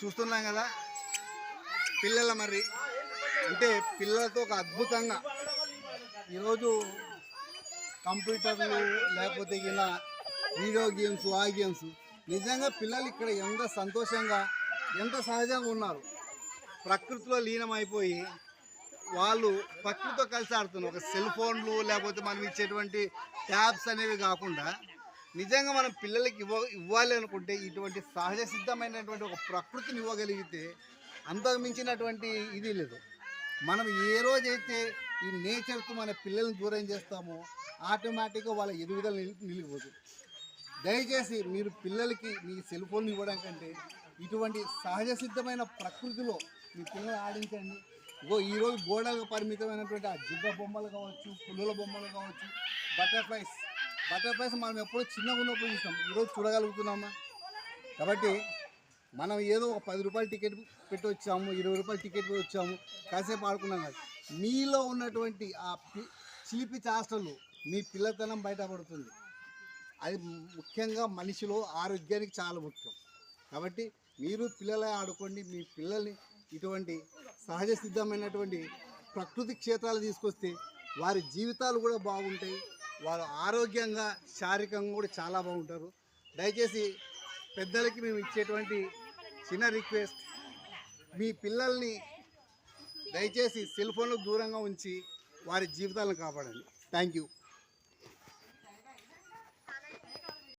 చూస్తున్నాం కదా పిల్లల మరి. అంటే పిల్లలతో ఒక అద్భుతంగా. ఈరోజు కంప్యూటర్లు లేకపోతే ఇలా వీడియో గేమ్స్ ఆ గేమ్స్. నిజంగా పిల్లలు ఇక్కడ ఎంత సంతోషంగా ఎంత సహజంగా ఉన్నారు. ప్రకృతిలో లీనమైపోయి వాళ్ళు ప్రకృతితో కలిసి ఆడుతున్నారు. ఒక సెల్ ఫోన్లు లేకపోతే మనం ఇచ్చేటువంటి ట్యాబ్స్ అనేవి కాకుండా నిజంగా మనం పిల్లలకి ఇవ్వ ఇవ్వాలి అనుకుంటే ఇటువంటి సహజ సిద్ధమైనటువంటి ఒక ప్రకృతిని ఇవ్వగలిగితే అంతకు మించినటువంటి ఇది లేదు. మనం ఏ రోజైతే ఈ నేచర్తో మన పిల్లల్ని దూరం చేస్తామో ఆటోమేటిక్గా వాళ్ళ ఎదుగుదల నిలి దయచేసి మీరు పిల్లలకి మీ సెల్ ఫోన్ ఇవ్వడం కంటే ఇటువంటి సహజ సిద్ధమైన ప్రకృతిలో మీ పిల్లలు ఆడించండి. ఇగో ఈరోజు గోడలకు పరిమితమైనటువంటి ఆ జిగ్గ బొమ్మలు కావచ్చు పులుల బొమ్మలు కావచ్చు బటర్ఫ్లైస్ బటర్ఫ్లైస్ మనం ఎప్పుడో చిన్నగా ఉన్నప్పుడు చూసినాం. ఈరోజు చూడగలుగుతున్నామా? కాబట్టి మనం ఏదో ఒక పది రూపాయలు టికెట్ పెట్టి వచ్చాము ఇరవై రూపాయలు టికెట్ వచ్చాము కాసేపు ఆడుకున్నాం కాదు. మీలో ఉన్నటువంటి ఆ చిలిపి చేష్టలు మీ పిల్లతనం బయటపడుతుంది. అది ముఖ్యంగా మనిషిలో ఆరోగ్యానికి చాలా ముఖ్యం. కాబట్టి మీరు పిల్లలే ఆడుకోండి మీ పిల్లల్ని ఇటువంటి సహజ సిద్ధమైనటువంటి ప్రకృతి క్షేత్రాలు తీసుకొస్తే వారి జీవితాలు కూడా బాగుంటాయి. వారు ఆరోగ్యంగా శారీరకంగా కూడా చాలా బాగుంటారు. దయచేసి పెద్దలకి మేము ఇచ్చేటువంటి చిన్న రిక్వెస్ట్. మీ పిల్లల్ని దయచేసి సెల్ ఫోన్లకు దూరంగా ఉంచి వారి జీవితాలను కాపాడండి. Thank you.